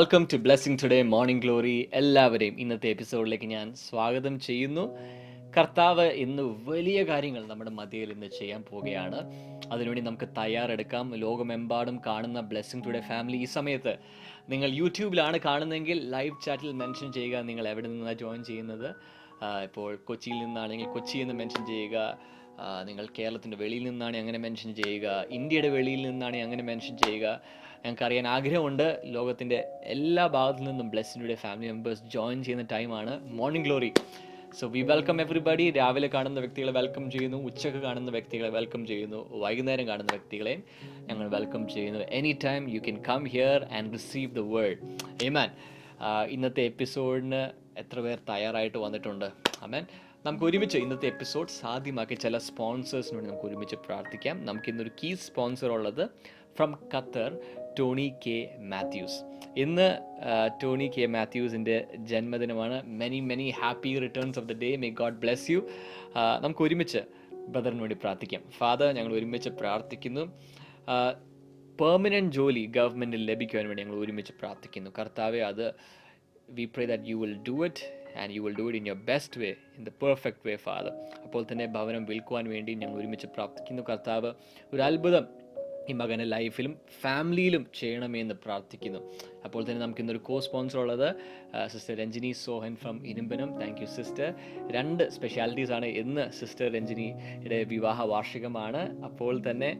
Welcome to blessing today morning glory എല്ലാവരെയും ഇന്നത്തെ എപ്പിസോഡിലേക്ക് ഞാൻ സ്വാഗതം ചെയ്യുന്നു. കർത്താവ് ഇന്ന് വലിയ കാര്യങ്ങൾ നമ്മുടെ മധ്യയിൽ ഇന്ന് ചെയ്യാൻ പോവുകയാണ്. അതിനുവേണ്ടി നമുക്ക് തയ്യാറെടുക്കാം. ലോകമെമ്പാടും കാണുന്ന ബ്ലെസ്സിങ് ടുഡേ ഫാമിലി ഈ സമയത്ത് നിങ്ങൾ യൂട്യൂബിലാണ് കാണുന്നതെങ്കിൽ ലൈവ് ചാറ്റിൽ മെൻഷൻ ചെയ്യുക. നിങ്ങൾ എവിടെ നിന്നാണ് ജോയിൻ ചെയ്യുന്നത്? ഇപ്പോൾ കൊച്ചിയിൽ നിന്നാണെങ്കിൽ കൊച്ചി എന്ന് മെൻഷൻ ചെയ്യുക. നിങ്ങൾ കേരളത്തിന്റെ വെളിയിൽ നിന്നാണ് അങ്ങനെ മെൻഷൻ ചെയ്യുക. ഇന്ത്യയുടെ വെളിയിൽ നിന്നാണ് അങ്ങനെ മെൻഷൻ ചെയ്യുക. ഞങ്ങൾക്ക് അറിയാൻ ആഗ്രഹമുണ്ട്. ലോകത്തിന്റെ എല്ലാ ഭാഗത്തു നിന്നും ബ്ലെസ്സിന്റെ ഫാമിലി മെമ്പേഴ്സ് ജോയിൻ ചെയ്യുന്ന ടൈമാണ് morning glory so we welcome everybody രാവിലെ കാണുന്ന വ്യക്തികളെ വെൽക്കം ചെയ്യുന്നു. ഉച്ചയ്ക്ക് കാണുന്ന വ്യക്തികളെ വെൽക്കം ചെയ്യുന്നു. വൈകുന്നേരം കാണുന്ന വ്യക്തികളെ ഞങ്ങൾ വെൽക്കം ചെയ്യുന്നു. Any time you can come here and receive the word amen ഇന്നത്തെ എപ്പിസോഡിന് എത്ര പേർ തയ്യാറായിട്ട് വന്നിട്ടുണ്ട്? അമേൻ നമുക്ക് ഒരുമിച്ച് ഇന്നത്തെ എപ്പിസോഡ് സാധ്യമാക്കി ചില സ്പോൺസേഴ്സിന് വേണ്ടി നമുക്ക് ഒരുമിച്ച് പ്രാർത്ഥിക്കാം. നമുക്ക് ഇന്നൊരു കീ സ്പോൺസർ ഉള്ളത് from Qatar Tony K Mathews. ഇന്ന് ടോണി കെ മാത്യൂസിന്റെ ജന്മദിനമാണ്. Many many happy returns of the day may God bless you നമുക്ക് ഒരുമിച്ച് ബ്രദറിന് വേണ്ടി പ്രാർത്ഥിക്കാം. ഫാദർ ഞങ്ങൾ ഒരുമിച്ച് പ്രാർത്ഥിക്കുന്നു. പെർമനന്റ് ജോലി ഗവൺമെന്റിൽ ലഭിക്കുവാൻ വേണ്ടി ഞങ്ങൾ ഒരുമിച്ച് പ്രാർത്ഥിക്കുന്നു. കർത്താവെ അത് we pray that you will do it and you will do it in your best way in the perfect way father അപ്പോൾ തന്നെ ഭവനം വിൽക്കുവാൻ വേണ്ടി ഞങ്ങൾ ഒരുമിച്ച് പ്രാർത്ഥിക്കുന്നു. കർത്താവ് ഒരു അത്ഭുതം ഈ മകന്റെ ലൈഫിലും ഫാമിലിയിലും ചെയ്യണമെന്ന് പ്രാർത്ഥിക്കുന്നു. അപ്പോൾ തന്നെ നമുക്ക് ഇന്നൊരു കോ സ്പോൺസർ ഉള്ളത് sister Ranjini Sohan from ഇനുമ്പനം thank you sister രണ്ട് സ്പെഷ്യാലിറ്റീസ് ആണ് ഇന്ന് സിസ്റ്റർ രഞ്ജിനിയുടെ വിവാഹ വാർഷികമാണ്. അപ്പോൾ തന്നെ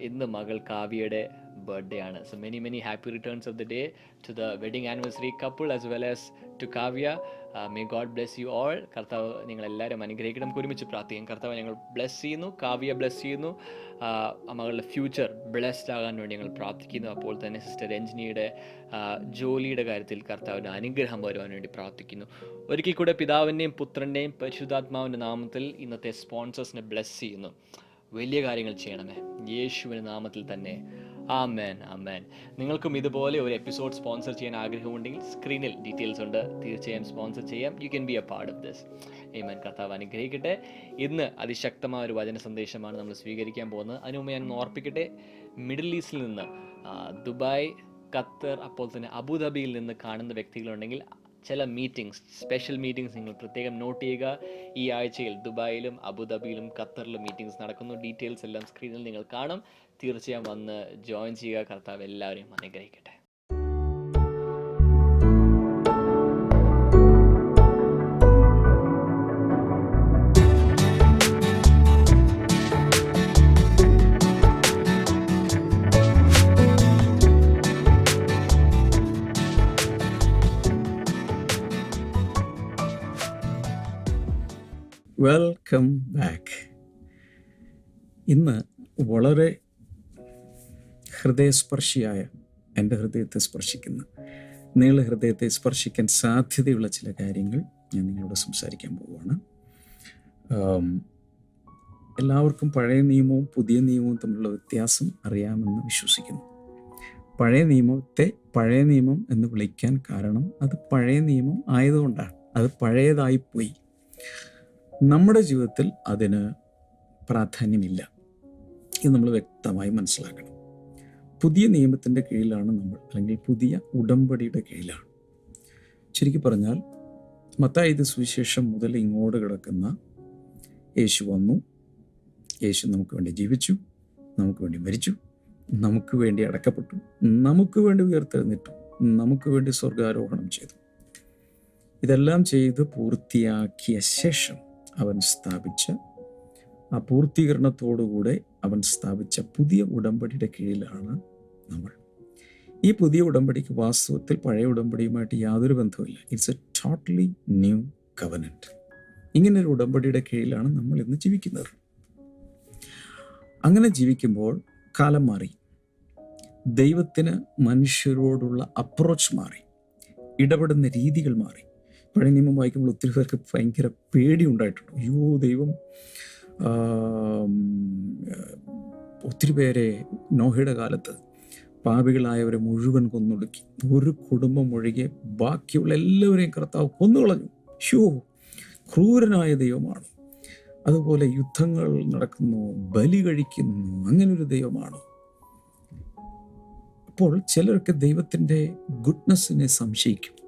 ഇന്ന് മകൾ കാവ്യയുടെ ബർത്ത്ഡേ ആണ്. So many many happy returns of the day to the wedding anniversary couple as well as to Kavya. May God bless you all കർത്താവ് നിങ്ങളെല്ലാവരും അനുഗ്രഹിക്കണം നമുക്ക് ഒരുമിച്ച് പ്രാർത്ഥിക്കാം. കർത്താവ് ഞങ്ങൾ ബ്ലെസ് ചെയ്യുന്നു കാവ്യ ബ്ലെസ് ചെയ്യുന്നു. ആ മകളുടെ ഫ്യൂച്ചർ ബ്ലെസ്ഡ് ആകാൻ വേണ്ടി ഞങ്ങൾ പ്രാർത്ഥിക്കുന്നു. അപ്പോൾ തന്നെ സിസ്റ്റർ രഞ്ജിനിയുടെ ആ, ജോലിയുടെ കാര്യത്തിൽ കർത്താവിന്റെ അനുഗ്രഹം വരുവാൻ വേണ്ടി പ്രാർത്ഥിക്കുന്നു. ഒരിക്കൽ കൂടെ പിതാവിന്റെയും പുത്രന്റെയും പരിശുദ്ധാത്മാവിന്റെ നാമത്തിൽ ഇന്നത്തെ സ്പോൺസേഴ്സിനെ ബ്ലെസ് ചെയ്യുന്നു. വലിയ കാര്യങ്ങൾ ചെയ്യണമേ. യേശുവിന്റെ നാമത്തിൽ തന്നെ ആമേൻ ആമേൻ. നിങ്ങൾക്കും ഇതുപോലെ ഒരു എപ്പിസോഡ് സ്പോൺസർ ചെയ്യാൻ ആഗ്രഹമുണ്ടെങ്കിൽ സ്ക്രീനിൽ ഡീറ്റെയിൽസ് ഉണ്ട്. തീർച്ചയായും സ്പോൺസർ ചെയ്യാം. You can be a part of this amen കർത്താവ് അനുഗ്രഹിക്കട്ടെ. ഇന്ന് അതിശക്തമായ ഒരു വചന സന്ദേശമാണ് നമ്മൾ സ്വീകരിക്കാൻ പോകുന്നത്. അതിനുമുമ്പ് ഞാൻ ഓർപ്പിക്കട്ടെ. മിഡിൽ ഈസ്റ്റിൽ നിന്ന് ദുബായ് ഖത്തർ അപ്പോൾ തന്നെ അബുദാബിയിൽ നിന്ന് കാണുന്ന വ്യക്തികളുണ്ടെങ്കിൽ ചില മീറ്റിംഗ്സ് സ്പെഷ്യൽ മീറ്റിംഗ്സ് നിങ്ങൾ പ്രത്യേകം നോട്ട് ചെയ്യുക. ഈ ആഴ്ചയിൽ ദുബായിലും അബുദാബിയിലും ഖത്തറിലും മീറ്റിംഗ്സ് നടക്കുന്നു. ഡീറ്റെയിൽസ് എല്ലാം സ്ക്രീനിൽ നിങ്ങൾ കാണും. തീർച്ചയായും വന്ന് ജോയിൻ ചെയ്യുക. കർത്താവ് എല്ലാവരെയും അനുഗ്രഹിക്കട്ടെ. വെൽക്കം ബാക്ക് ഇന്ന് വളരെ ഹൃദയസ്പർശിയായ എന്റെ ഹൃദയത്തെ സ്പർശിക്കുന്ന നിങ്ങളുടെ ഹൃദയത്തെ സ്പർശിക്കാൻ സാധ്യതയുള്ള ചില കാര്യങ്ങൾ ഞാൻ നിങ്ങളോട് സംസാരിക്കാൻ പോവുകയാണ്. എല്ലാവർക്കും പഴയ നിയമവും പുതിയ നിയമവും തമ്മിലുള്ള വ്യത്യാസം അറിയാമെന്ന് വിശ്വസിക്കുന്നു. പഴയ നിയമത്തെ പഴയ നിയമം എന്ന് വിളിക്കാൻ കാരണം അത് പഴയ നിയമം ആയതുകൊണ്ടാണ്. അത് പഴയതായിപ്പോയി നമ്മുടെ ജീവിതത്തിൽ അതിന് പ്രാധാന്യമില്ല. ഇത് നമ്മൾ വ്യക്തമായി മനസ്സിലാക്കണം. പുതിയ നിയമത്തിന്റെ കീഴിലാണ് നമ്മൾ അല്ലെങ്കിൽ പുതിയ ഉടമ്പടിയുടെ കീഴിലാണ്. ശരിക്കും പറഞ്ഞാൽ മത്തായത് സുവിശേഷം മുതൽ ഇങ്ങോട്ട് കിടക്കുന്ന യേശു വന്നു. യേശു നമുക്ക് വേണ്ടി ജീവിച്ചു നമുക്ക് വേണ്ടി മരിച്ചു നമുക്ക് വേണ്ടി അടക്കപ്പെട്ടു നമുക്ക് വേണ്ടി ഉയർത്തെഴുന്നിട്ടു നമുക്ക് വേണ്ടി സ്വർഗാരോഹണം ചെയ്തു. ഇതെല്ലാം ചെയ്ത് പൂർത്തിയാക്കിയ ശേഷം അവൻ സ്ഥാപിച്ച ആ പൂർത്തീകരണത്തോടുകൂടെ അവൻ സ്ഥാപിച്ച പുതിയ ഉടമ്പടിയുടെ കീഴിലാണ് നമ്മൾ. ഈ പുതിയ ഉടമ്പടിക്ക് വാസ്തവത്തിൽ പഴയ ഉടമ്പടിയുമായിട്ട് യാതൊരു ബന്ധവുമില്ല. It's a totally new covenant ഇങ്ങനൊരു ഉടമ്പടിയുടെ കീഴിലാണ് നമ്മൾ ഇന്ന് ജീവിക്കുന്നത്. അങ്ങനെ ജീവിക്കുമ്പോൾ കാലം മാറി. ദൈവത്തിന് മനുഷ്യരോടുള്ള അപ്രോച്ച് മാറി. ഇടപെടുന്ന രീതികൾ മാറി. പഴയ നിയമം വായിക്കുമ്പോൾ ഒത്തിരി പേർക്ക് ഭയങ്കര പേടി ഉണ്ടായിട്ടുണ്ട്. അയ്യോ ദൈവം ഒത്തിരി പേരെ നോഹയുടെ കാലത്ത് പാപികളായവരെ മുഴുവൻ കൊന്നൊടുക്കി. ഒരു കുടുംബം ഒഴികെ ബാക്കിയുള്ള എല്ലാവരെയും കർത്താവ് കൊന്നുകളഞ്ഞു. ഷോ ക്രൂരനായ ദൈവമാണ്. അതുപോലെ യുദ്ധങ്ങൾ നടക്കുന്നു ബലി കഴിക്കുന്നു അങ്ങനെ ഒരു ദൈവമാണ്. അപ്പോൾ ചിലർക്ക് ദൈവത്തിന്റെ ഗുഡ്നെസ്സിനെ സംശയിക്കും.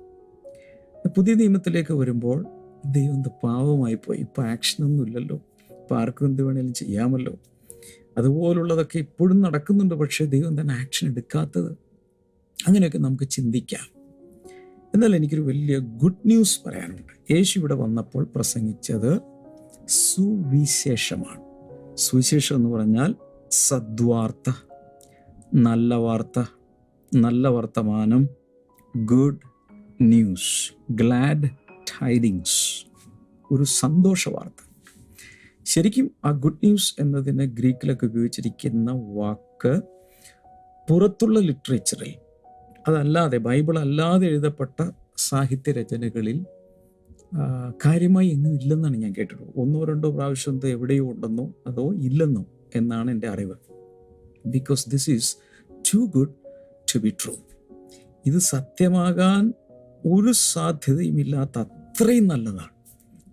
പുതിയ നിയമത്തിലേക്ക് വരുമ്പോൾ ദൈവം പാവമായി പോയി ഇപ്പം ആക്ഷനൊന്നുമില്ലല്ലോ ഇപ്പം ആർക്കും എന്ത് വേണേലും ചെയ്യാമല്ലോ. അതുപോലുള്ളതൊക്കെ ഇപ്പോഴും നടക്കുന്നുണ്ട്. പക്ഷേ ദൈവം തന്നെ ആക്ഷൻ എടുക്കാത്തത്. അങ്ങനെയൊക്കെ നമുക്ക് ചിന്തിക്കാം. എന്നാൽ എനിക്കൊരു വലിയ ഗുഡ് ന്യൂസ് പറയാനുണ്ട്. യേശു ഇവിടെ വന്നപ്പോൾ പ്രസംഗിച്ചത് സുവിശേഷമാണ്. സുവിശേഷം എന്ന് പറഞ്ഞാൽ സദ്വാർത്ത നല്ല വാർത്ത നല്ല വർത്തമാനം ഗുഡ് ന്യൂസ് ഗ്ലാഡ് ടൈഡിങ്സ് ഒരു സന്തോഷ വാർത്ത. ശരിക്കും ആ ഗുഡ് ന്യൂസ് എന്നതിന് ഗ്രീക്കിലൊക്കെ ഉപയോഗിച്ചിരിക്കുന്ന വാക്ക് പുറത്തുള്ള ലിറ്ററേച്ചറിൽ അതല്ലാതെ ബൈബിൾ അല്ലാതെ എഴുതപ്പെട്ട സാഹിത്യ രചനകളിൽ കാര്യമായി എങ്ങും ഇല്ലെന്നാണ് ഞാൻ കേട്ടിട്ടുള്ളത്. ഒന്നോ രണ്ടോ പ്രാവശ്യം എവിടെയോ ഉണ്ടെന്നോ അതോ ഇല്ലെന്നോ എന്നാണ് എന്റെ അറിവ്. Because this is too good to be true ഇത് സത്യമാകാൻ ഒരു സാധ്യതയും ഇല്ലാത്ത അത്രയും നല്ലതാണ്.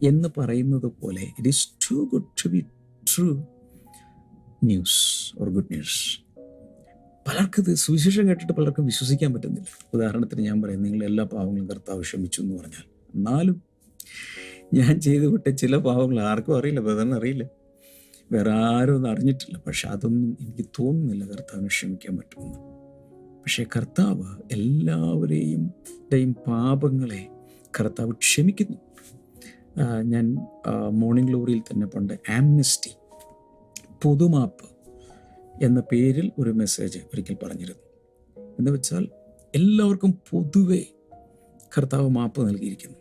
എന്ന് പറയുന്നത് പോലെ it is too good to be true news or good news പലർക്കും സുവിശേഷം കേട്ടിട്ട് പലർക്കും വിശ്വസിക്കാൻ പറ്റുന്നില്ല. ഉദാഹരണത്തിന് ഞാൻ പറയും നിങ്ങൾ എല്ലാ പാവങ്ങളും കർത്താവ് ക്ഷമിച്ചു എന്ന് പറഞ്ഞാൽ. എന്നാലും ഞാൻ ചെയ്തു വിട്ട ചില പാവങ്ങൾ ആർക്കും അറിയില്ല ബ്രദറിന് അറിയില്ല. വേറെ ആരും ഒന്നും അറിഞ്ഞിട്ടില്ല. പക്ഷെ അതൊന്നും എനിക്ക് തോന്നുന്നില്ല കർത്താവിനെ ക്ഷമിക്കാൻ പറ്റുമെന്ന്. പക്ഷേ കർത്താവ് എല്ലാവരെയും പാപങ്ങളെ കർത്താവ് ക്ഷമിക്കുന്നു. ഞാൻ മോർണിംഗ് ഗ്ലോറിയിൽ തന്നെ പണ്ട് ആംനസ്റ്റി പൊതുമാപ്പ് എന്ന പേരിൽ ഒരു മെസ്സേജ് ഒരിക്കൽ പറഞ്ഞിരുന്നു. എന്ന് വെച്ചാൽ എല്ലാവർക്കും പൊതുവെ കർത്താവ് മാപ്പ് നൽകിയിരിക്കുന്നു.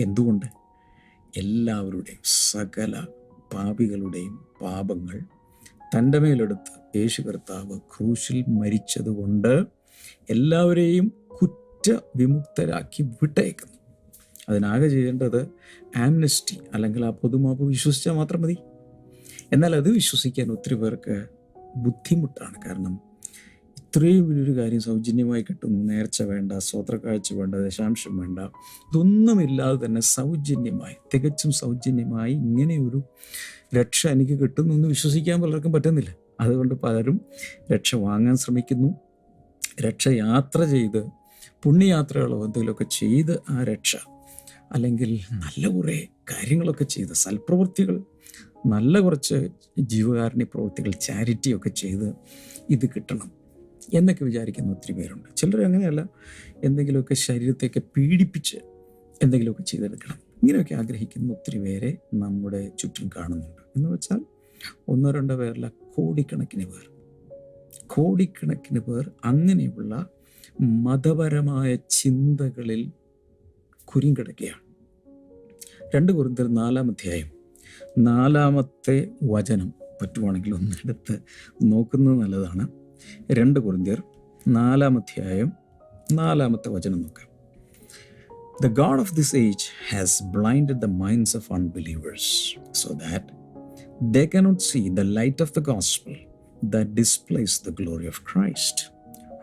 എന്തുകൊണ്ട്? എല്ലാവരുടെയും സകല പാപികളുടെയും പാപങ്ങൾ തന്റെ മേലെടുത്ത് യേശു കർത്താവ് ക്രൂശിൽ മരിച്ചതുകൊണ്ട് എല്ലാവരെയും കുറ്റവിമുക്തരാക്കി വിട്ടയക്കുന്നു. അതിനാകെ ചെയ്യേണ്ടത് ആംനസ്റ്റി അല്ലെങ്കിൽ ആ പൊതുമാപ്പ് വിശ്വസിച്ചാൽ മാത്രം മതി. എന്നാൽ അത് വിശ്വസിക്കാൻ ഒത്തിരി പേർക്ക് ബുദ്ധിമുട്ടാണ്. കാരണം ഇത്രയും വലിയൊരു കാര്യം സൗജന്യമായി കിട്ടുന്നു. നേർച്ച വേണ്ട സ്വത്രക്കാഴ്ച വേണ്ട ദശാംശം വേണ്ട. ഇതൊന്നുമില്ലാതെ തന്നെ സൗജന്യമായി തികച്ചും സൗജന്യമായി ഇങ്ങനെയൊരു രക്ഷ എനിക്ക് കിട്ടുന്നു എന്ന് വിശ്വസിക്കാൻ പലർക്കും പറ്റുന്നില്ല. അതുകൊണ്ട് പലരും രക്ഷ വാങ്ങാൻ ശ്രമിക്കുന്നു. രക്ഷയാത്ര ചെയ്ത് പുണ്യയാത്രകളോ എന്തെങ്കിലുമൊക്കെ ചെയ്ത് ആ രക്ഷ അല്ലെങ്കിൽ നല്ല കുറേ കാര്യങ്ങളൊക്കെ ചെയ്ത് സൽപ്രവൃത്തികൾ നല്ല കുറച്ച് ജീവകാരുണ്യ പ്രവൃത്തികൾ ചാരിറ്റിയൊക്കെ ചെയ്ത് ഇത് കിട്ടണം എന്നൊക്കെ വിചാരിക്കുന്ന ഒത്തിരി പേരുണ്ട്. ചിലർ അങ്ങനെയല്ല എന്തെങ്കിലുമൊക്കെ ശരീരത്തെയൊക്കെ പീഡിപ്പിച്ച് എന്തെങ്കിലുമൊക്കെ ചെയ്തെടുക്കണം. ഇങ്ങനെയൊക്കെ ആഗ്രഹിക്കുന്ന ഒത്തിരി പേരെ നമ്മുടെ ചുറ്റും കാണുന്നുണ്ട്. എന്ന് വെച്ചാൽ ഒന്നോ രണ്ടോ പേരല്ല കോടിക്കണക്കിന് പേർ. കോടിക്കണക്കിന് പേർ അങ്ങനെയുള്ള മതപരമായ ചിന്തകളിൽ കുരുങ്ങിടക്കുകയാണ് രണ്ട് കുറിന്തർ നാലാം അധ്യായം നാലാമത്തെ വചനം പറ്റുവാണെങ്കിൽ ഒന്നെടുത്ത് നോക്കുന്നത് നല്ലതാണ് രണ്ട് കുറിന്തിയർ നാലാം അധ്യായം നാലാമത്തെ വചനം നോക്കാം The God of this age has blinded the minds of unbelievers so that they cannot see the light of the gospel that displays the glory of Christ,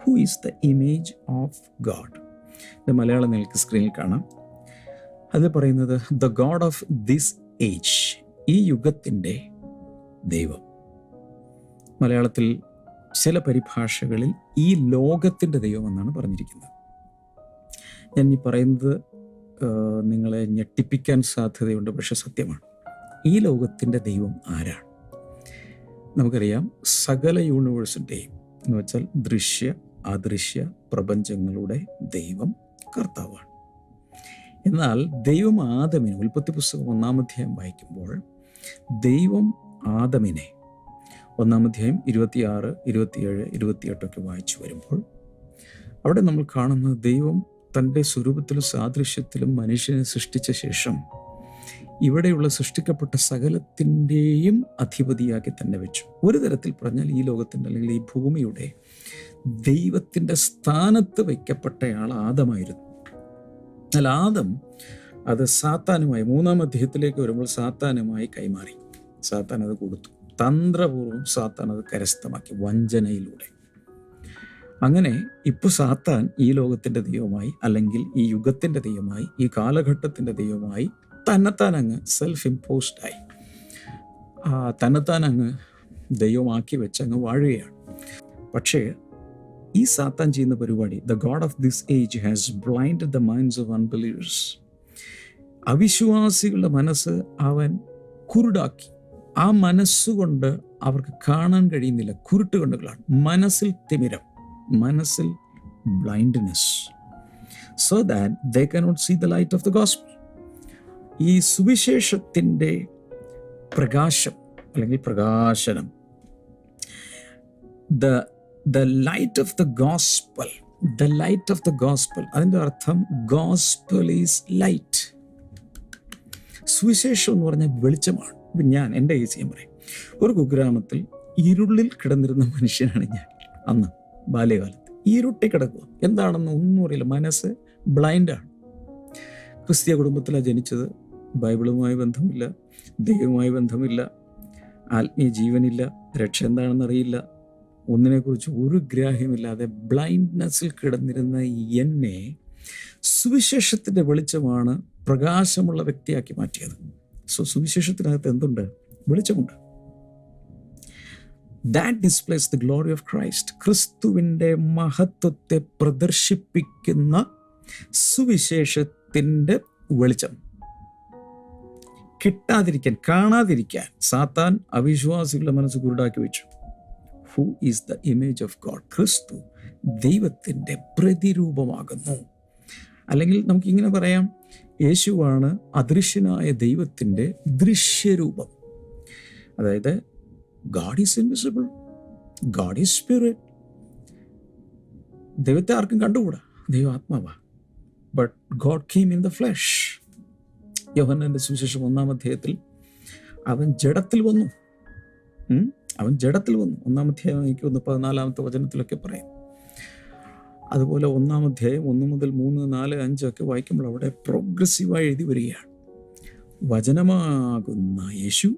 who is the image of God. ഇത് മലയാളം നിങ്ങൾക്ക് സ്ക്രീനിൽ കാണാം. അത് പറയുന്നത് the God of this age ഈ യുഗത്തിന്റെ ദൈവം. മലയാളത്തിൽ ചില പരിഭാഷകളിൽ ഈ ലോകത്തിന്റെ ദൈവം എന്നാണ് പറഞ്ഞിരിക്കുന്നത്. ഞാൻ ഈ പറയുന്നത് നിങ്ങളെ ഞെട്ടിപ്പിക്കാൻ സാധ്യതയുണ്ട് പക്ഷെ സത്യമാണ്. ഈ ലോകത്തിന്റെ ദൈവം ആരാണ്? നമുക്കറിയാം സകല യൂണിവേഴ്സിന്റെയും എന്ന് വെച്ചാൽ ദൃശ്യ അദൃശ്യ പ്രപഞ്ചങ്ങളുടെ ദൈവം കർത്താവാണ്. എന്നാൽ ദൈവം ആദമിനെ ഉൽപ്പത്തി പുസ്തകം ഒന്നാമധ്യായം വായിക്കുമ്പോൾ ദൈവം ആദമിനെ ഒന്നാമധ്യായം ഇരുപത്തിയാറ് ഇരുപത്തിയേഴ് ഇരുപത്തിയെട്ടൊക്കെ വായിച്ചു വരുമ്പോൾ അവിടെ നമ്മൾ കാണുന്നത് ദൈവം തന്റെ സ്വരൂപത്തിലും സാദൃശ്യത്തിലും മനുഷ്യനെ സൃഷ്ടിച്ച ശേഷം ഇവിടെയുള്ള സൃഷ്ടിക്കപ്പെട്ട സകലത്തിന്റെയും അധിപതിയാക്കി തന്നെ വെച്ചു. ഒരു തരത്തിൽ പറഞ്ഞാൽ ഈ ലോകത്തിന്റെ അല്ലെങ്കിൽ ഈ ഭൂമിയുടെ ദൈവത്തിന്റെ സ്ഥാനത്ത് വയ്ക്കപ്പെട്ടയാൾ ആദമായിരുന്നു. എന്നാൽ ആദം അത് സാത്താനുമായി മൂന്നാം അധ്യായത്തിലേക്ക് വരുമ്പോൾ സാത്താനുമായി കൈമാറി. സാത്താൻ അത് കൊടുത്തു. തന്ത്രപൂർവം സാത്താൻ അത് കരസ്ഥമാക്കി വഞ്ചനയിലൂടെ. അങ്ങനെ ഇപ്പോൾ സാത്താൻ ഈ ലോകത്തിന്റെ ദൈവമായി അല്ലെങ്കിൽ ഈ യുഗത്തിന്റെ ദൈവമായി ഈ കാലഘട്ടത്തിന്റെ ദൈവമായി തന്നെത്താൻ അങ്ങ് സെൽഫ് ഇമ്പോസ്ഡായി തന്നെത്താൻ അങ്ങ് ദൈവമാക്കി വെച്ച് അങ്ങ് വാഴുകയാണ്. പക്ഷേ ഈ സാത്താൻ ചെയ്യുന്ന പരിപാടി the God of this age has blind the minds of unbelievers അവിശ്വാസികളുടെ മനസ്സ് അവൻ കുരുടാക്കി. ആ മനസ്സുകൊണ്ട് അവർക്ക് കാണാൻ കഴിയുന്നില്ല. കുരുട്ട് കണ്ടുകളാണ് മനസ്സിൽ തിമിരം മനസ്സിൽ blindness so that they cannot see the light of the gospel ഈ സുവിശേഷത്തിന്റെ പ്രകാശം അല്ലെങ്കിൽ പ്രകാശനം the the light of the gospel the light of the gospel അതിന്റെ അർത്ഥം ഗോസ്പൽ ഈസ് ലൈറ്റ് സുവിശേഷം എന്ന് പറഞ്ഞാൽ വെളിച്ചമാണ്. ഇപ്പം ഞാൻ എന്റെ കേസ് ഞാൻ പറയും. ഒരു കുഗ്രാമത്തിൽ ഇരുളിൽ കിടന്നിരുന്ന മനുഷ്യനാണ് ഞാൻ അന്ന് ബാല്യകാലത്ത്. ഇരുട്ടി കിടക്കുക. എന്താണെന്ന് ഒന്നും അറിയില്ല. മനസ്സ് ബ്ലൈൻഡാണ് ക്രിസ്തീയ കുടുംബത്തിലാണ് ജനിച്ചത്. ബൈബിളുമായി ബന്ധമില്ല. ദൈവവുമായി ബന്ധമില്ല. ആത്മീയ ജീവനില്ല. രക്ഷ എന്താണെന്ന് അറിയില്ല. ഒന്നിനെക്കുറിച്ച് ഒരു ഗ്രാഹ്യമില്ലാതെ ബ്ലൈൻഡ്നെസ്സിൽ കിടന്നിരുന്ന എന്നെ സുവിശേഷത്തിന്റെ വെളിച്ചമാണ് പ്രകാശമുള്ള വ്യക്തിയാക്കി മാറ്റിയത്. സോ സുവിശേഷത്തിനകത്ത് എന്തുണ്ട്? വെളിച്ചമുണ്ട്. That displace the glory of Christ ക്രിസ്തുവിന്റെ മഹത്വത്തെ പ്രദർശിപ്പിക്കുന്ന സുവിശേഷത്തിന്റെ വെളിച്ചം. കിട്ടാതിരിക്കാൻ കാണാതിരിക്കാൻ സാത്താൻ അവിശ്വാസികളുടെ മനസ്സ് കുരുടാക്കി വെച്ചു. Who is the image of God ക്രിസ്തു ദൈവത്തിന്റെ പ്രതിരൂപമാകുന്നു. അല്ലെങ്കിൽ നമുക്കിങ്ങനെ പറയാം യേശുവാണ് അദൃശ്യനായ ദൈവത്തിന്റെ ദൃശ്യരൂപം. അതായത് God is invisible God is spirit ദൈവത്തെ ആർക്കും കണ്ടുകൂടാ? ദൈവം ആത്മാവാ. But God came in the flesh യോഹന്നന്റെ സുവിശേഷം ഒന്നാം അധ്യായത്തിൽ അവൻ ജഡത്തിൽ വന്നു? അവൻ ജഡത്തിൽ വന്നു. ഒന്നാം അധ്യായം എനിക്ക് ഒന്ന് പതിനാലാമത്തെ വചനത്തിലൊക്കെ പറയും. അതുപോലെ ഒന്നാം അധ്യായം ഒന്ന് മുതൽ മൂന്ന് നാല് അഞ്ചൊക്കെ വായിക്കുമ്പോൾ അവിടെ പ്രോഗ്രസീവായി എഴുതി വരികയാണ്. വചനമാകുന്ന യേശു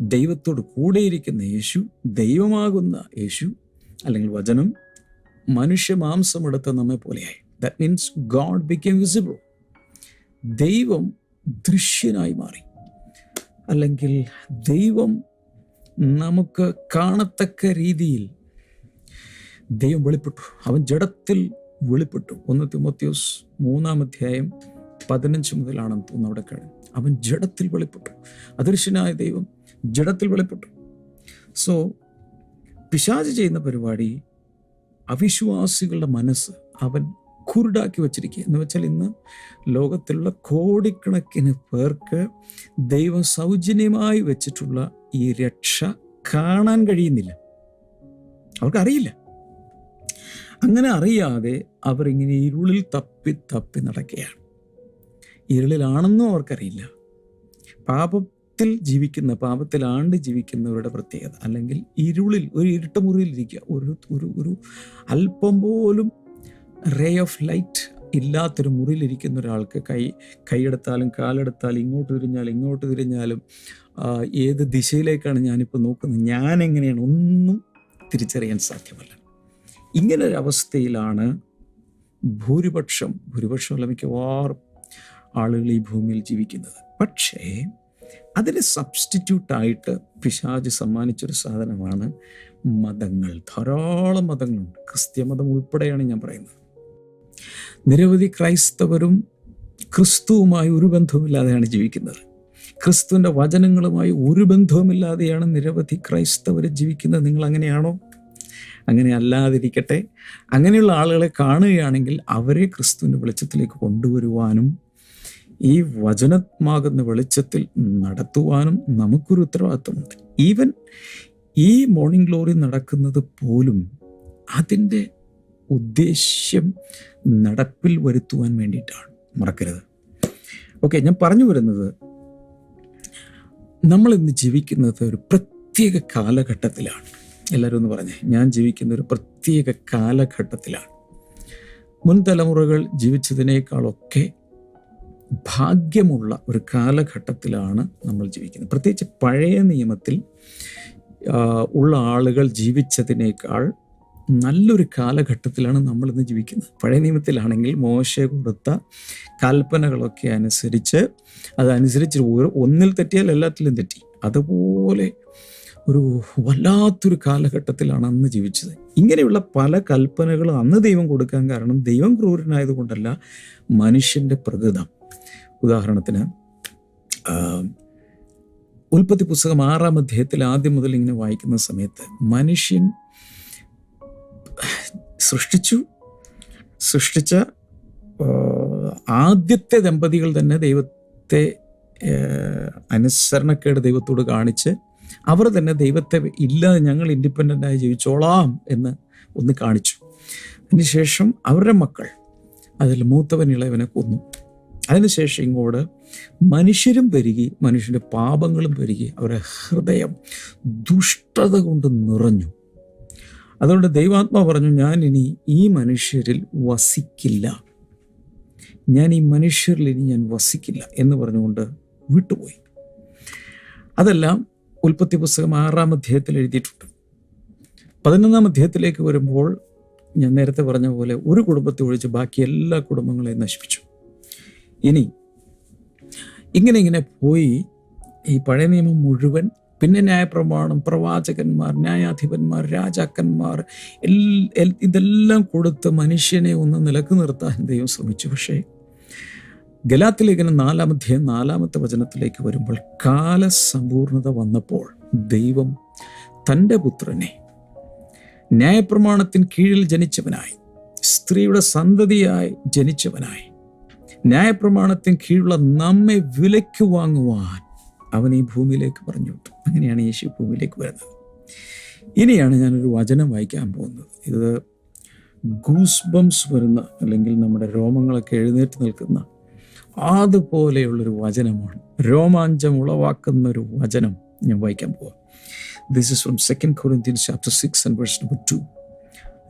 ദൈവത്തോട് കൂടെയിരിക്കുന്ന യേശു ദൈവമാകുന്ന യേശു അല്ലെങ്കിൽ വചനം മനുഷ്യ മാംസമെടുത്ത നമ്മെ പോലെയായി. That means God become visible ദൈവം ദൃശ്യനായി മാറി. അല്ലെങ്കിൽ ദൈവം നമുക്ക് കാണത്തക്ക രീതിയിൽ ദൈവം വെളിപ്പെട്ടു. അവൻ ജഡത്തിൽ വെളിപ്പെട്ടു. ഒന്ന് തിമോത്യോസ് മൂന്നാം അധ്യായം പതിനഞ്ച് മുതലാണെന്ന് തോന്നുന്നു അവിടെ കഴിഞ്ഞു അവൻ ജഡത്തിൽ വെളിപ്പെട്ടു. അദൃശ്യനായ ദൈവം ജഡത്തിൽ വെളിപ്പെട്ടു. സോ പിശാജ് ചെയ്യുന്ന പരിപാടി അവിശ്വാസികളുടെ മനസ്സ് അവൻ കുരുടാക്കി വച്ചിരിക്കുക. എന്ന് വെച്ചാൽ ഇന്ന് ലോകത്തിലുള്ള കോടിക്കണക്കിന് പേർക്ക് ദൈവം സൗജന്യമായി വെച്ചിട്ടുള്ള ഈ രക്ഷ കാണാൻ കഴിയുന്നില്ല. അവർക്കറിയില്ല. അങ്ങനെ അറിയാതെ അവർ ഇങ്ങനെ ഇരുളിൽ തപ്പി തപ്പി നടക്കുകയാണ്. ഇരുളിലാണെന്നും അവർക്കറിയില്ല. പാപത്തിൽ ജീവിക്കുന്ന പാപത്തിൽ ആണ്ട് ജീവിക്കുന്നവരുടെ പ്രത്യേകത അല്ലെങ്കിൽ ഇരുളിൽ ഒരു ഇരുട്ട മുറിയിൽ ഇരിക്കുക ഒരു ഒരു ഒരു അല്പം പോലും റേ ഓഫ് ലൈറ്റ് ഇല്ലാത്തൊരു മുറിയിലിരിക്കുന്ന ഒരാൾക്ക് കൈ കൈയെടുത്താലും കാലെടുത്താലും ഇങ്ങോട്ട് തിരിഞ്ഞാലും ഇങ്ങോട്ട് തിരിഞ്ഞാലും ഏത് ദിശയിലേക്കാണ് ഞാനിപ്പോൾ നോക്കുന്നത്? ഞാൻ എങ്ങനെയാണ് ഒന്നും തിരിച്ചറിയാൻ സാധ്യമല്ല. ഇങ്ങനെ ഒരു അവസ്ഥയിലാണ് ഭൂരിപക്ഷം ഭൂരിപക്ഷമല്ല മിക്കവാറും ആളുകൾ ഈ ഭൂമിയിൽ ജീവിക്കുന്നത്. പക്ഷേ അതിന് സബ്സ്റ്റിറ്റ്യൂട്ടായിട്ട് പിശാജ് സമ്മാനിച്ചൊരു സാധനമാണ് മതങ്ങൾ. ധാരാളം മതങ്ങളുണ്ട്. ക്രിസ്ത്യമതം ഉൾപ്പെടെയാണ് ഞാൻ പറയുന്നത്. നിരവധി ക്രൈസ്തവരും ക്രിസ്തുവുമായി ഒരു ബന്ധവുമില്ലാതെയാണ് ജീവിക്കുന്നത്. ക്രിസ്തുവിന്റെ വചനങ്ങളുമായി ഒരു ബന്ധവുമില്ലാതെയാണ് നിരവധി ക്രൈസ്തവർ ജീവിക്കുന്നത്. നിങ്ങൾ അങ്ങനെയാണോ അങ്ങനെ അല്ലാതിരിക്കട്ടെ. അങ്ങനെയുള്ള ആളുകളെ കാണുകയാണെങ്കിൽ അവരെ ക്രിസ്തുവിന്റെ വെളിച്ചത്തിലേക്ക് കൊണ്ടുവരുവാനും ഈ വചനമാകുന്ന വെളിച്ചത്തിൽ നടത്തുവാനും നമുക്കൊരു ഉത്തരവാദിത്വമുണ്ട്. ഈവൻ ഈ മോർണിംഗ് ഗ്ലോറി നടക്കുന്നത് പോലും അതിന്റെ ഉദ്ദേശ്യം നടപ്പിൽ വരുത്തുവാൻ വേണ്ടിയിട്ടാണ്. മറക്കരുത്. ഓക്കെ ഞാൻ പറഞ്ഞു വരുന്നത് നമ്മൾ ഇന്ന് ജീവിക്കുന്നത് ഒരു പ്രത്യേക കാലഘട്ടത്തിലാണ്. എല്ലാവരും ഒന്ന് പറഞ്ഞേ. ഞാൻ ജീവിക്കുന്ന ഒരു പ്രത്യേക കാലഘട്ടത്തിലാണ്. മുൻ തലമുറകൾ ജീവിച്ചതിനേക്കാളൊക്കെ ഭാഗ്യമുള്ള ഒരു കാലഘട്ടത്തിലാണ് നമ്മൾ ജീവിക്കുന്നത്. പ്രത്യേകിച്ച് പഴയ നിയമത്തിൽ ഉള്ള ആളുകൾ ജീവിച്ചതിനേക്കാൾ നല്ലൊരു കാലഘട്ടത്തിലാണ് നമ്മൾ ഇന്ന് ജീവിക്കുന്നത്. പഴയ നിയമത്തിലാണെങ്കിൽ മോശ കൊടുത്ത കൽപ്പനകളൊക്കെ അനുസരിച്ച് അതനുസരിച്ച് ഒരു ഒന്നിൽ തെറ്റിയാൽ എല്ലാത്തിലും തെറ്റി. അതുപോലെ ഒരു വല്ലാത്തൊരു കാലഘട്ടത്തിലാണ് അന്ന് ജീവിച്ചത്. ഇങ്ങനെയുള്ള പല കൽപ്പനകളും അന്ന് ദൈവം കൊടുക്കാൻ കാരണം ദൈവം ക്രൂരനായതുകൊണ്ടല്ല മനുഷ്യന്റെ പ്രകൃതം. ഉദാഹരണത്തിന് ഉൽപ്പത്തി പുസ്തകം ആറാം അധ്യായത്തിൽ ആദ്യം മുതൽ ഇങ്ങനെ വായിക്കുന്ന സമയത്ത് മനുഷ്യൻ സൃഷ്ടിച്ചു. സൃഷ്ടിച്ച ആദ്യത്തെ ദമ്പതികൾ തന്നെ ദൈവത്തെ അനുസരണക്കേട് ദൈവത്തോട് കാണിച്ച് അവർ തന്നെ ദൈവത്തെ ഇല്ലാതെ ഞങ്ങൾ ഇൻഡിപെൻഡന്റായി ജീവിച്ചോളാം എന്ന് ഒന്ന് കാണിച്ചു. അതിനുശേഷം അവരുടെ മക്കൾ അതിൽ മൂത്തവൻ ഇളയവനെ കൊന്നു. അതിനുശേഷം ഇങ്ങോട്ട് മനുഷ്യരും പെരുകി മനുഷ്യന്റെ പാപങ്ങളും പെരുകി അവരുടെ ഹൃദയം ദുഷ്ടത കൊണ്ട് നിറഞ്ഞു. അതുകൊണ്ട് ദൈവാത്മാ പറഞ്ഞു ഞാൻ ഇനി ഈ മനുഷ്യരിൽ വസിക്കില്ല. ഞാൻ ഈ മനുഷ്യരിൽ ഇനി ഞാൻ വസിക്കില്ല എന്ന് പറഞ്ഞുകൊണ്ട് വിട്ടുപോയി. അതെല്ലാം ഉൽപ്പത്തി പുസ്തകം ആറാം അധ്യായത്തിൽ എഴുതിയിട്ടുണ്ട്. പതിനൊന്നാം അധ്യായത്തിലേക്ക് വരുമ്പോൾ ഞാൻ നേരത്തെ പറഞ്ഞ പോലെ ഒരു കുടുംബത്തെ ഒഴിച്ച് ബാക്കി എല്ലാ കുടുംബങ്ങളെയും നശിപ്പിച്ചു. ഇനി ഇങ്ങനെ ഇങ്ങനെ പോയി ഈ പഴയ നിയമം മുഴുവൻ പിന്നെ ന്യായപ്രമാണം പ്രവാചകന്മാർ ന്യായാധിപന്മാർ രാജാക്കന്മാർ ഇതെല്ലാം കൊടുത്ത് മനുഷ്യനെ ഒന്ന് നിലയ്ക്ക് നിർത്താൻ ദൈവം ശ്രമിച്ചു. പക്ഷേ ഗലാത്തിലേഖനം നാലാമധ്യായം നാലാമത്തെ വചനത്തിലേക്ക് വരുമ്പോൾ കാലസമ്പൂർണത വന്നപ്പോൾ ദൈവം തന്റെ പുത്രനെ ന്യായപ്രമാണത്തിന് കീഴിൽ ജനിച്ചവനായി സ്ത്രീയുടെ സന്തതിയായി ജനിച്ചവനായി ന്യായപ്രമാണത്തിന് കീഴിലുള്ള നമ്മെ വിലയ്ക്ക് വാങ്ങുവാൻ അവൻ ഈ ഭൂമിയിലേക്ക് പറഞ്ഞു വിട്ടു. അങ്ങനെയാണ് യേശു ഭൂമിയിലേക്ക് വരുന്നത്. ഇനിയാണ് ഞാനൊരു വചനം വായിക്കാൻ പോകുന്നത്. ഇത് ഗൂസ് ബംസ് വരുന്ന അല്ലെങ്കിൽ നമ്മുടെ രോമങ്ങളൊക്കെ എഴുന്നേറ്റ് നിൽക്കുന്ന അതുപോലെയുള്ളൊരു വചനമാണ്. രോമാഞ്ചം ഉളവാക്കുന്ന ഒരു വചനം ഞാൻ വായിക്കാൻ പോവാം. This is from second Corinthians chapter six and verse number two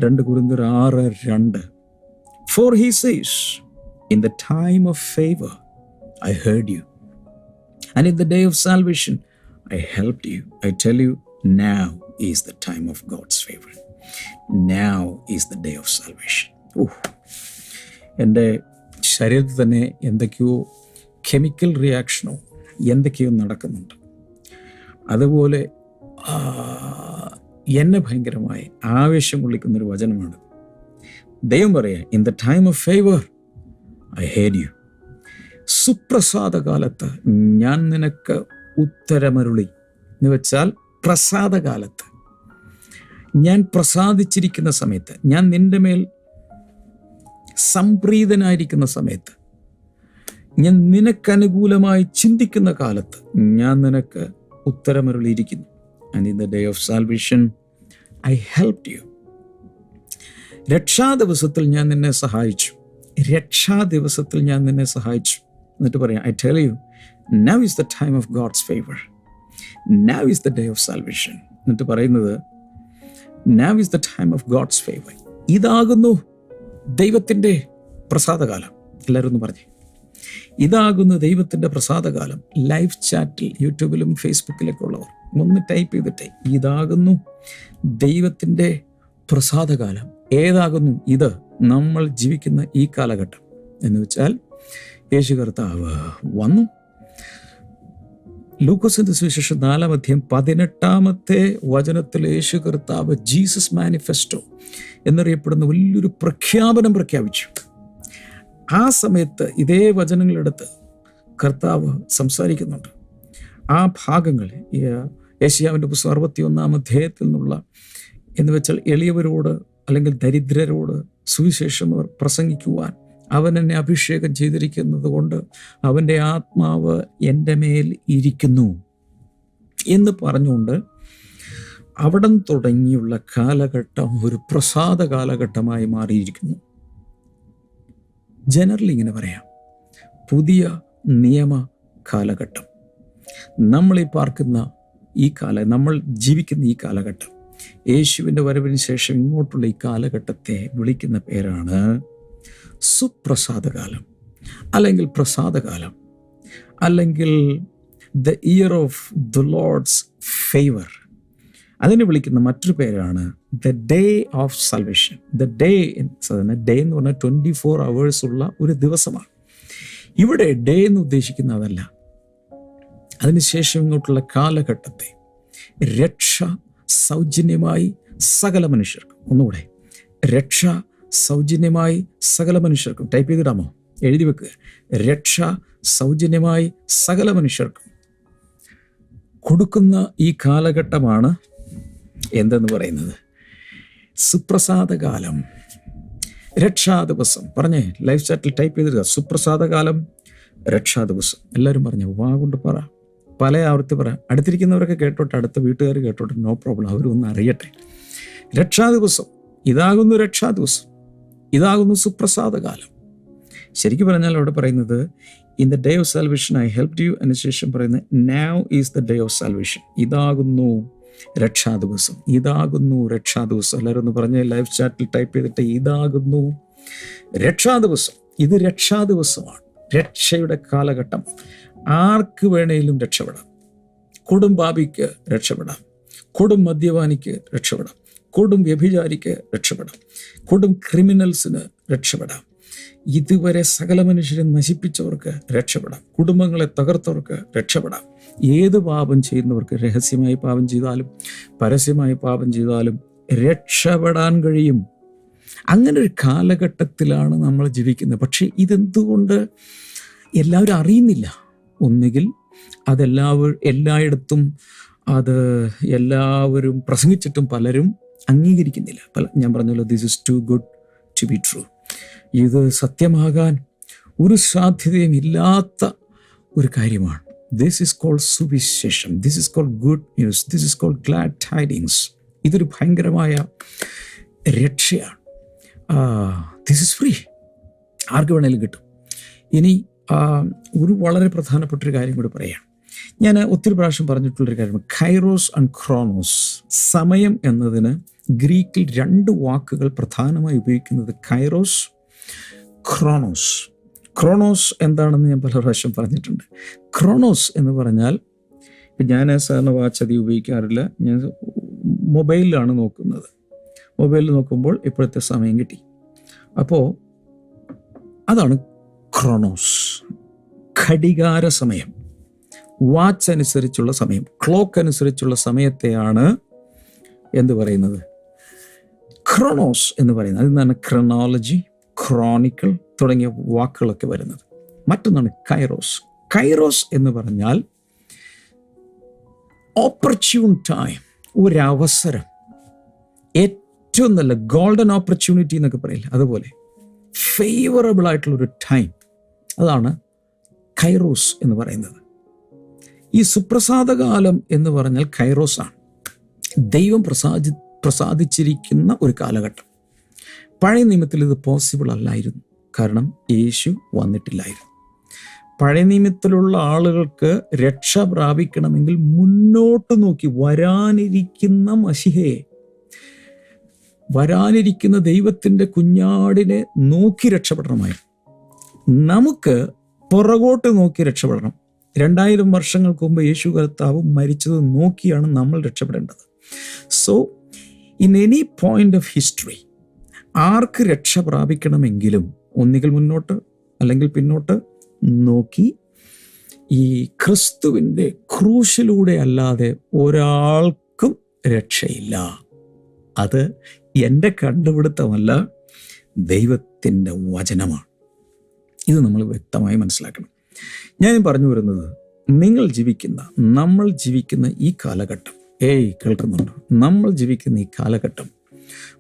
രണ്ട് കുറിന്തർ ആറ് രണ്ട്. For he says in the time of favour I heard you and in the day of salvation I help you I tell you now is the time of God's favour now the day of salvation oh എന്റെ ശരീരത്തിൽ തന്നെ എന്തൊക്കെയോ chemical റിയാക്ഷനോ എന്തൊക്കെയോ നടക്കുന്നുണ്ട്. അതുപോലെ എന്നെ ഭയങ്കരമായി ആവേശം കൊള്ളിക്കുന്നൊരു വചനമാണ് ദൈവം പറയാ in the time of favour I heard you സുപ്രസാദ കാലത്ത് ഞാൻ നിനക്ക് ഉത്തരമരുളി. എന്ന് വെച്ചാൽ പ്രസാദകാലത്ത്. ഞാൻ പ്രസാദിച്ചിരിക്കുന്ന സമയത്ത് ഞാൻ നിന്റെ മേൽ സംപ്രീതനായിരിക്കുന്ന സമയത്ത് ഞാൻ നിനക്കനുകൂലമായി ചിന്തിക്കുന്ന കാലത്ത് ഞാൻ നിനക്ക് ഉത്തരമരുളിയിരിക്കുന്നു. And in the day of salvation I help you രക്ഷാ ദിവസത്തിൽ ഞാൻ നിന്നെ സഹായിച്ചു. രക്ഷാ ദിവസത്തിൽ ഞാൻ നിന്നെ സഹായിച്ചു. എന്നിട്ട് പറയാം I tell you now is the time of God's favour now is the day of salvation എന്നിട്ട് പറയുന്നത് now is the time of God's favour ഇതാകുന്നു ദൈവത്തിന്റെ പ്രസാദകാലം. എല്ലാവരും ഒന്ന് പറഞ്ഞേ. ഇതാകുന്നു ദൈവത്തിന്റെ പ്രസാദകാലം. ലൈവ് ചാറ്റിൽ യൂട്യൂബിലും ഫേസ്ബുക്കിലൊക്കെ ഉള്ളവർ ഒന്ന് ടൈപ്പ് ചെയ്തിട്ടേ. ഇതാകുന്നു ദൈവത്തിന്റെ പ്രസാദകാലം. ഏതാകുന്നു ഇത്? നമ്മൾ ജീവിക്കുന്ന ഈ കാലഘട്ടം. എന്ന് വെച്ചാൽ യേശു കർത്താവ് വന്നു. ലൂക്കോസിന്റെ സുവിശേഷം നാലാം അധ്യായം പതിനെട്ടാമത്തെ വചനത്തിൽ യേശു കർത്താവ് ജീസസ് മാനിഫെസ്റ്റോ എന്നറിയപ്പെടുന്ന വലിയൊരു പ്രഖ്യാപനം പ്രഖ്യാപിച്ചു. ആ സമയത്ത് ഇതേ വചനങ്ങളെടുത്ത് കർത്താവ് സംസാരിക്കുന്നുണ്ട്. ആ ഭാഗങ്ങൾ യേശിയാവിന്റെ പുസ്തകം അറുപത്തി ഒന്നാം അധ്യായത്തിൽ നിന്നുള്ള എന്ന് വെച്ചാൽ എളിയവരോട് അല്ലെങ്കിൽ ദരിദ്രരോട് സുവിശേഷം പ്രസംഗിക്കുവാൻ അവൻ എന്നെ അഭിഷേകം ചെയ്തിരിക്കുന്നത് കൊണ്ട് അവന്റെ ആത്മാവ് എന്റെ മേൽ ഇരിക്കുന്നു എന്ന് പറഞ്ഞുകൊണ്ട് അവിടം തുടങ്ങിയുള്ള കാലഘട്ടം ഒരു പ്രസാദ കാലഘട്ടമായി മാറിയിരിക്കുന്നു. ജനറലി ഇങ്ങനെ പറയാം. പുതിയ നിയമ കാലഘട്ടം. നമ്മൾ ഈ പാർക്കുന്ന ഈ കാല നമ്മൾ ജീവിക്കുന്ന ഈ കാലഘട്ടം. യേശുവിന്റെ വരവിന് ശേഷം ഇങ്ങോട്ടുള്ള ഈ കാലഘട്ടത്തെ വിളിക്കുന്ന പേരാണ് സുപ്രസാദകാലം അല്ലെങ്കിൽ പ്രസാദകാലം അല്ലെങ്കിൽ the year of the Lord's favour അതിനെ വിളിക്കുന്ന മറ്റൊരു പേരാണ് the day of salvation the day സാധാരണ ഡേ എന്ന് പറഞ്ഞാൽ ട്വന്റി ഫോർ അവേഴ്സ് ഉള്ള ഒരു ദിവസമാണ്. ഇവിടെ ഡേ എന്ന് ഉദ്ദേശിക്കുന്ന അതല്ല അതിനുശേഷം ഇങ്ങോട്ടുള്ള കാലഘട്ടത്തെ രക്ഷ സൗജന്യമായി സകല മനുഷ്യർക്കും. ഒന്നുകൂടെ. രക്ഷ സൗജന്യമായി സകല മനുഷ്യർക്കും ടൈപ്പ് ചെയ്തിടാമോ? എഴുതി വെക്കുക രക്ഷ സൗജന്യമായി സകല മനുഷ്യർക്കും. കൊടുക്കുന്ന ഈ കാലഘട്ടമാണ് എന്തെന്ന് പറയുന്നത്? സുപ്രസാദകാലം. രക്ഷാ ദിവസം. പറഞ്ഞേ ലൈഫ് ചാറ്റിൽ ടൈപ്പ് ചെയ്തിരുക സുപ്രസാദകാലം രക്ഷാ ദിവസം. എല്ലാവരും പറഞ്ഞു വാ കൊണ്ട് പറ. പല ആവർത്തി പറ അടുത്തിരിക്കുന്നവരൊക്കെ കേട്ടോട്ടെ അടുത്ത വീട്ടുകാർ കേട്ടോട്ടെ നോ പ്രോബ്ലം അവരൊന്നും അറിയട്ടെ. രക്ഷാ ദിവസം. ഇതാകുന്നു രക്ഷാ ദിവസം. ഇതാകുന്നു സുപ്രസാദകാലം. ശരിക്കും പറഞ്ഞാൽ അവിടെ പറയുന്നത് in the day of salvation I help you എന്ന ശേഷം പറയുന്നത് now is the day of salvation ഇതാകുന്നു രക്ഷാ ദിവസം ഇതാകുന്നു രക്ഷാ ദിവസം എല്ലാവരും ഒന്ന് പറഞ്ഞ ലൈവ് ചാറ്റിൽ ടൈപ്പ് ചെയ്തിട്ട് ഇതാകുന്നു രക്ഷാ ദിവസം ഇത് രക്ഷാ ദിവസമാണ് രക്ഷയുടെ കാലഘട്ടം. ആർക്ക് വേണേലും രക്ഷപ്പെടാം. കൊടുംപാപിക്ക് രക്ഷപ്പെടാം. കൊടും മദ്യപാനിക്ക് രക്ഷപ്പെടാം. കൊടും വ്യഭിചാരിക്ക് രക്ഷപ്പെടാം. കൊടും ക്രിമിനൽസിന് രക്ഷപ്പെടാം. ഇതുവരെ സകല മനുഷ്യരെ നശിപ്പിച്ചവർക്ക് രക്ഷപ്പെടാം. കുടുംബങ്ങളെ തകർത്തവർക്ക് രക്ഷപ്പെടാം. ഏത് പാപം ചെയ്യുന്നവർക്ക് രഹസ്യമായി പാപം ചെയ്താലും പരസ്യമായി പാപം ചെയ്താലും രക്ഷപ്പെടാൻ കഴിയും. അങ്ങനെ ഒരു കാലഘട്ടത്തിലാണ് നമ്മൾ ജീവിക്കുന്നത്. പക്ഷേ ഇതെന്തുകൊണ്ട് എല്ലാവരും അറിയുന്നില്ല? ഒന്നുകിൽ അതെല്ലാവരും എല്ലായിടത്തും അത് എല്ലാവരും പ്രസംഗിച്ചിട്ടും പലരും അംഗീകരിക്കുന്നില്ല. പല ഞാൻ പറഞ്ഞല്ലോ this is too good to be true ഇത് സത്യമാകാൻ ഒരു സാധ്യതയും ഇല്ലാത്ത ഒരു കാര്യമാണ്. ദിസ് ഇസ് കോൾ സുവിശേഷം this is call good news this is call glad tidings ഇതൊരു ഭയങ്കരമായ രക്ഷയാണ്. ദിസ് ഇസ് ഫ്രീ ആർക്ക് വേണേലും കിട്ടും. ഇനി ഒരു വളരെ പ്രധാനപ്പെട്ട ഒരു കാര്യം കൂടി പറയാം. ഞാൻ ഒത്തിരി പ്രാവശ്യം പറഞ്ഞിട്ടുള്ളൊരു കാര്യമാണ്. ഖൈറോസ് ആൻഡ് ക്രോണോസ് സമയം എന്നതിന് ഗ്രീക്കിൽ രണ്ട് വാക്കുകൾ പ്രധാനമായി ഉപയോഗിക്കുന്നത് ഖൈറോസ് ക്രോണോസ് ക്രോണോസ് എന്താണെന്ന് ഞാൻ പല പ്രാവശ്യം പറഞ്ഞിട്ടുണ്ട്. ക്രോണോസ് എന്ന് പറഞ്ഞാൽ ഇപ്പം ഞാൻ സാധാരണ വാച്ച് അധികം ഉപയോഗിക്കാറില്ല. ഞാൻ മൊബൈലിലാണ് നോക്കുന്നത്. മൊബൈലിൽ നോക്കുമ്പോൾ ഇപ്പോഴത്തെ സമയം കിട്ടി. അപ്പോൾ അതാണ് ക്രോണോസ് ഘടികാര സമയം. വാച്ച് അനുസരിച്ചുള്ള സമയം. ക്ലോക്ക് അനുസരിച്ചുള്ള സമയത്തെയാണ് എന്ത് പറയുന്നത്? ക്രോണോസ് എന്ന് പറയുന്നത്. അതിൽ നിന്നാണ് ക്രോണിക്കൽ തുടങ്ങിയ വാക്കുകളൊക്കെ വരുന്നത്. മറ്റൊന്നാണ് കൈറോസ് കൈറോസ് എന്ന് പറഞ്ഞാൽ ഓപ്പർച്യൂൺ ടൈം ഒരവസരം. ഏറ്റവും നല്ല ഗോൾഡൻ ഓപ്പർച്യൂണിറ്റി എന്നൊക്കെ പറയില്ല? അതുപോലെ ഫേവറബിൾ ആയിട്ടുള്ള ഒരു ടൈം അതാണ് കൈറോസ് എന്ന് പറയുന്നത്. ഈ സുപ്രസാദകാലം എന്ന് പറഞ്ഞാൽ കൈറോസ് ആണ്. ദൈവം പ്രസാദി പ്രസാദിച്ചിരിക്കുന്ന ഒരു കാലഘട്ടം. പഴയ നിയമത്തിൽ ഇത് പോസിബിൾ അല്ലായിരുന്നു. കാരണം യേശു വന്നിട്ടില്ലായിരുന്നു. പഴയ നിയമത്തിലുള്ള ആളുകൾക്ക് രക്ഷ പ്രാപിക്കണമെങ്കിൽ മുന്നോട്ട് നോക്കി വരാനിരിക്കുന്ന മഷിഹയെ വരാനിരിക്കുന്ന ദൈവത്തിന്റെ കുഞ്ഞാടിനെ നോക്കി രക്ഷപ്പെടണമായിരുന്നു. നമുക്ക് പുറകോട്ട് നോക്കി രക്ഷപ്പെടണം. രണ്ടായിരം വർഷങ്ങൾക്ക് മുമ്പ് യേശു കർത്താവ് മരിച്ചത് നോക്കിയാണ് നമ്മൾ രക്ഷപ്പെടേണ്ടത്. So in any point of history ആർക്ക് രക്ഷ പ്രാപിക്കണമെങ്കിലും ഒന്നുകിൽ മുന്നോട്ട് അല്ലെങ്കിൽ പിന്നോട്ട് നോക്കി ഈ ക്രിസ്തുവിന്റെ ക്രൂശിലൂടെ അല്ലാതെ ഒരാൾക്കും രക്ഷയില്ല. അത് എന്റെ കണ്ടുപിടുത്തമല്ല ദൈവത്തിന്റെ വചനമാണ്. ഇത് നമ്മൾ വ്യക്തമായി മനസ്സിലാക്കണം. ഞാൻ പറഞ്ഞു വരുന്നത് നിങ്ങൾ ജീവിക്കുന്ന നമ്മൾ ജീവിക്കുന്ന ഈ കാലഘട്ടം ഏയ് കേൾക്കുന്നുണ്ട്? നമ്മൾ ജീവിക്കുന്ന ഈ കാലഘട്ടം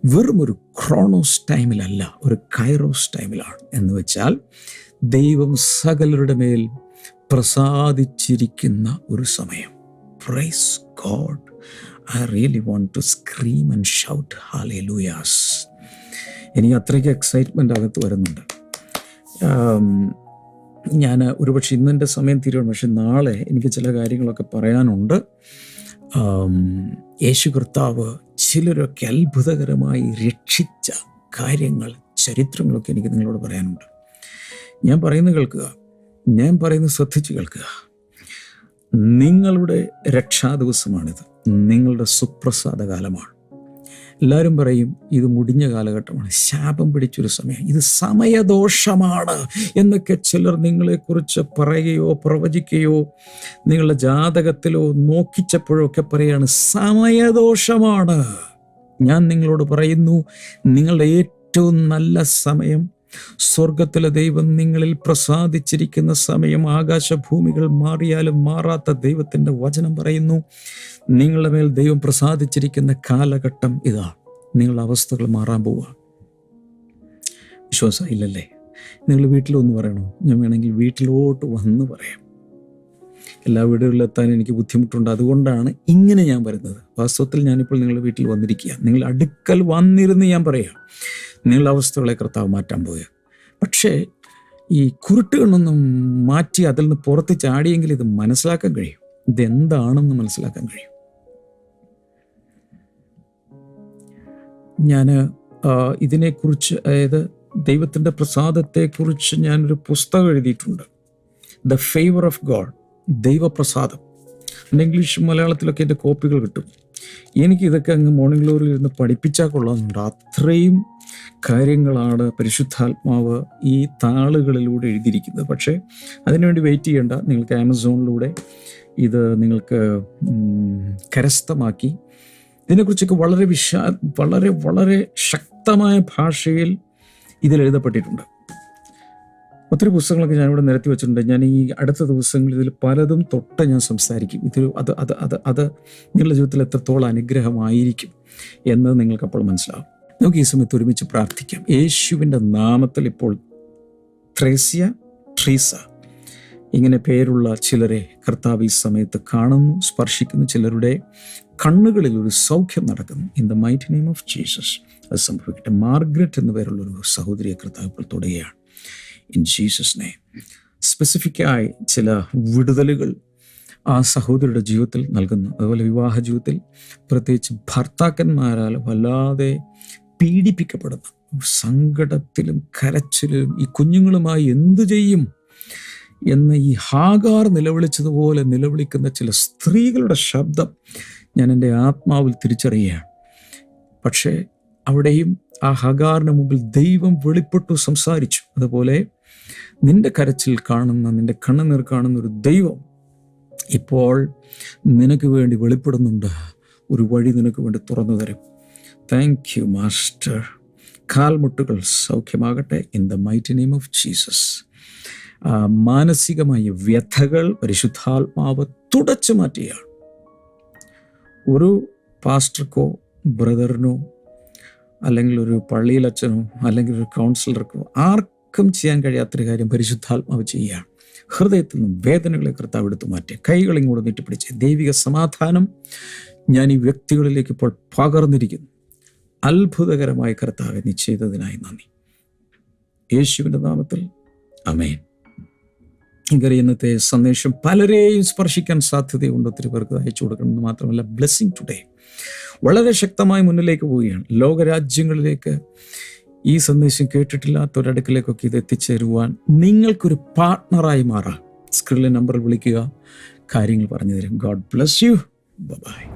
വെറും ഒരു ക്രോണോസ് ടൈമിലല്ല ഒരു കൈറോസ് ടൈമിലാണ്. എന്ന് വെച്ചാൽ ദൈവം സകലരുടെ മേൽ പ്രസാദിച്ചിരിക്കുന്ന ഒരു സമയം. Praise God I really want to scream and shout hallelujahs എനിക്ക് അത്രയ്ക്ക് എക്സൈറ്റ്മെന്റ് അകത്ത് വരുന്നുണ്ട്. ഞാൻ ഒരുപക്ഷെ ഇന്നെന്റെ സമയം തീരുവാണ്. പക്ഷെ നാളെ എനിക്ക് ചില കാര്യങ്ങളൊക്കെ പറയാനുണ്ട്. യേശു കർത്താവ് ചിലരൊക്കെ അത്ഭുതകരമായി രക്ഷിച്ച കാര്യങ്ങൾ ചരിത്രങ്ങളൊക്കെ എനിക്ക് നിങ്ങളോട് പറയാനുണ്ട്. ഞാൻ പറയുന്നത് കേൾക്കുക. ഞാൻ പറയുന്നത് ശ്രദ്ധിച്ച് കേൾക്കുക. നിങ്ങളുടെ രക്ഷാ ദിവസമാണിത്. നിങ്ങളുടെ സുപ്രസാദ കാലമാണ് എല്ലാവരും പറയും ഇത് മുടിഞ്ഞ കാലഘട്ടമാണ്. ശാപം പിടിച്ചൊരു സമയം. ഇത് സമയദോഷമാണ് എന്നൊക്കെ ചിലർ നിങ്ങളെക്കുറിച്ച് പറയുകയോ പ്രവചിക്കുകയോ നിങ്ങളുടെ ജാതകത്തിലോ നോക്കിച്ചപ്പോഴോ ഒക്കെ പറയുകയാണ് സമയദോഷമാണ്. ഞാൻ നിങ്ങളോട് പറയുന്നു നിങ്ങളുടെ ഏറ്റവും നല്ല സമയം സ്വർഗത്തിലെ ദൈവം നിങ്ങളിൽ പ്രസാദിച്ചിരിക്കുന്ന സമയം ആകാശഭൂമികൾ മാറിയാലും മാറാത്ത ദൈവത്തിന്റെ വചനം പറയുന്നു. നിങ്ങളുടെ മേൽ ദൈവം പ്രസാദിച്ചിരിക്കുന്ന കാലഘട്ടം ഇതാ. നിങ്ങളുടെ അവസ്ഥകൾ മാറാൻ പോവുക. വിശ്വാസം ഇല്ലല്ലേ? നിങ്ങൾ വീട്ടിലൊന്ന് പറയണോ? ഞാൻ വേണമെങ്കിൽ വീട്ടിലോട്ട് വന്ന് പറയാം. എല്ലാ വീടുകളിലെത്താൻ എനിക്ക് ബുദ്ധിമുട്ടുണ്ട്. അതുകൊണ്ടാണ് ഇങ്ങനെ ഞാൻ വരുന്നത്. വാസ്തവത്തിൽ ഞാനിപ്പോൾ നിങ്ങളുടെ വീട്ടിൽ വന്നിരിക്കുക നിങ്ങൾ അടുക്കൽ വന്നിരുന്ന് ഞാൻ പറയാം. നിങ്ങളുടെ അവസ്ഥകളെ കർത്താവ് മാറ്റാൻ പോവുക പക്ഷേ ഈ കുരുട്ടുകളൊന്നും മാറ്റി അതിൽ നിന്ന് പുറത്ത് ചാടിയെങ്കിൽ ഇത് മനസ്സിലാക്കാൻ കഴിയും. ഇതെന്താണെന്ന് മനസ്സിലാക്കാൻ കഴിയും. ഞാൻ ഇതിനെക്കുറിച്ച് അതായത് ദൈവത്തിന്റെ പ്രസാദത്തെക്കുറിച്ച് ഞാനൊരു പുസ്തകം എഴുതിയിട്ടുണ്ട്. ദ ഫേവർ ഓഫ് ഗോഡ് ദൈവപ്രസാദം. എന്റെ ഇംഗ്ലീഷ് മലയാളത്തിലൊക്കെ എന്റെ കോപ്പികൾ കിട്ടും. എനിക്ക് ഇതൊക്കെ അങ്ങ് മോർണിംഗ് ഗ്ലോറിൽ ഇരുന്ന് പഠിപ്പിച്ചാൽ കൊള്ളാമെന്നുണ്ട്. അത്രയും കാര്യങ്ങളാണ് പരിശുദ്ധാത്മാവ് ഈ താളുകളിലൂടെ എഴുതിയിരിക്കുന്നത്. പക്ഷേ അതിനുവേണ്ടി വെയിറ്റ് ചെയ്യേണ്ട. നിങ്ങൾക്ക് ആമസോണിലൂടെ ഇത് നിങ്ങൾക്ക് കരസ്ഥമാക്കി. ഇതിനെക്കുറിച്ചൊക്കെ വളരെ വിശാ വളരെ വളരെ ശക്തമായ ഭാഷയിൽ ഇതിൽ എഴുതപ്പെട്ടിട്ടുണ്ട്. ഒത്തിരി പുസ്തകങ്ങളൊക്കെ ഞാനിവിടെ നിരത്തി വെച്ചിട്ടുണ്ട്. ഞാൻ ഈ അടുത്ത ദിവസങ്ങളിൽ ഇതിൽ പലതും തൊട്ട് ഞാൻ സംസാരിക്കും. ഇതിൽ അത് അത് അത് അത് നിങ്ങളുടെ ജീവിതത്തിൽ എത്രത്തോളം അനുഗ്രഹമായിരിക്കും എന്ന് നിങ്ങൾക്ക് അപ്പോൾ മനസ്സിലാവും. നമുക്ക് ഈ സമയത്ത് ഒരുമിച്ച് പ്രാർത്ഥിക്കാം. യേശുവിന്റെ നാമത്തിൽ ഇപ്പോൾ ത്രേസ്യ ട്രീസ ഇങ്ങനെ പേരുള്ള ചിലരെ കർത്താവ് ഈ സമയത്ത് കാണുന്നു സ്പർശിക്കുന്നു. ചിലരുടെ കണ്ണുകളിൽ ഒരു സൗഖ്യം നടക്കുന്നു. In the might name of Jesus അത് സംഭവിക്കട്ടെ. മാർഗ്രറ്റ് എന്ന പേരുള്ള ഒരു സഹോദരിയെ കർത്താവ് ഇപ്പോൾ തൊടുകയാണ്. ഇൻ ജീസസ് നെയ്മ് സ്പെസിഫിക്കായി ചില വിടുതലുകൾ ആ സഹോദരിയുടെ ജീവിതത്തിൽ നൽകുന്നു. അതുപോലെ വിവാഹ ജീവിതത്തിൽ പ്രത്യേകിച്ച് ഭർത്താക്കന്മാരാൽ വല്ലാതെ പീഡിപ്പിക്കപ്പെടുന്ന. സങ്കടത്തിലും കരച്ചിലും ഈ കുഞ്ഞുങ്ങളുമായി എന്തു ചെയ്യും എന്ന ഈ ഹാഗാർ നിലവിളിച്ചതുപോലെ നിലവിളിക്കുന്ന ചില സ്ത്രീകളുടെ ശബ്ദം ഞാൻ എന്റെ ആത്മാവിൽ തിരിച്ചറിയുകയാണ്. പക്ഷേ അവിടെയും ആ ഹഗാറിന് മുമ്പിൽ ദൈവം വെളിപ്പെട്ടു സംസാരിച്ചു. അതുപോലെ നിന്റെ കരച്ചിൽ കാണുന്ന നിന്റെ കണ്ണുനീർ കാണുന്ന ഒരു ദൈവം ഇപ്പോൾ നിനക്ക് വേണ്ടി വെളിപ്പെടുന്നുണ്ട്. ഒരു വഴി നിനക്ക് വേണ്ടി തുറന്നു തരും. താങ്ക് യു മാസ്റ്റർ കാൽമുട്ടുകൾ സൗഖ്യമാകട്ടെ. In the mighty name of Jesus മാനസികമായ വ്യഥകൾ പരിശുദ്ധാത്മാവ് തുടച്ചു മാറ്റുകയാണ് ഒരു പാസ്റ്റർക്കോ ബ്രദറിനോ അല്ലെങ്കിൽ ഒരു പള്ളിയിലച്ഛനോ അല്ലെങ്കിൽ ഒരു കൗൺസിലർക്കോ ആർക്കും ചെയ്യാൻ കഴിയാത്തൊരു കാര്യം പരിശുദ്ധാത്മാവ് ചെയ്യുകയാണ്. ഹൃദയത്തിൽ നിന്നും വേദനകളെ കർത്താവ് എടുത്തു മാറ്റി കൈകൾ ഇങ്ങോട്ട് നീട്ടിപ്പിടിച്ച് ദൈവിക സമാധാനം ഞാൻ ഈ വ്യക്തികളിലേക്ക് ഇപ്പോൾ പകർന്നിരിക്കുന്നു. അത്ഭുതകരമായ കർത്താവ് നീ നന്ദി. യേശുവിന്റെ നാമത്തിൽ അമേൻ ഇങ്ങനെ ഇന്നത്തെ സന്ദേശം പലരെയും സ്പർശിക്കാൻ സാധ്യതയുണ്ട്. ഒത്തിരി പേർക്ക് അയച്ചു കൊടുക്കണമെന്ന് മാത്രമല്ല ബ്ലെസ്സിങ് ടുഡേ വളരെ ശക്തമായി മുന്നിലേക്ക് പോവുകയാണ്. ലോകരാജ്യങ്ങളിലേക്ക് ഈ സന്ദേശം കേട്ടിട്ടില്ലാത്ത കേട്ടിട്ടില്ലാത്തൊരടുക്കിലേക്കൊക്കെ ഇത് എത്തിച്ചേരുവാൻ നിങ്ങൾക്കൊരു പാർട്ട്ണറായി മാറാം. സ്ക്രീനിലെ നമ്പറിൽ വിളിക്കുക. കാര്യങ്ങൾ പറഞ്ഞു തരും. God bless you by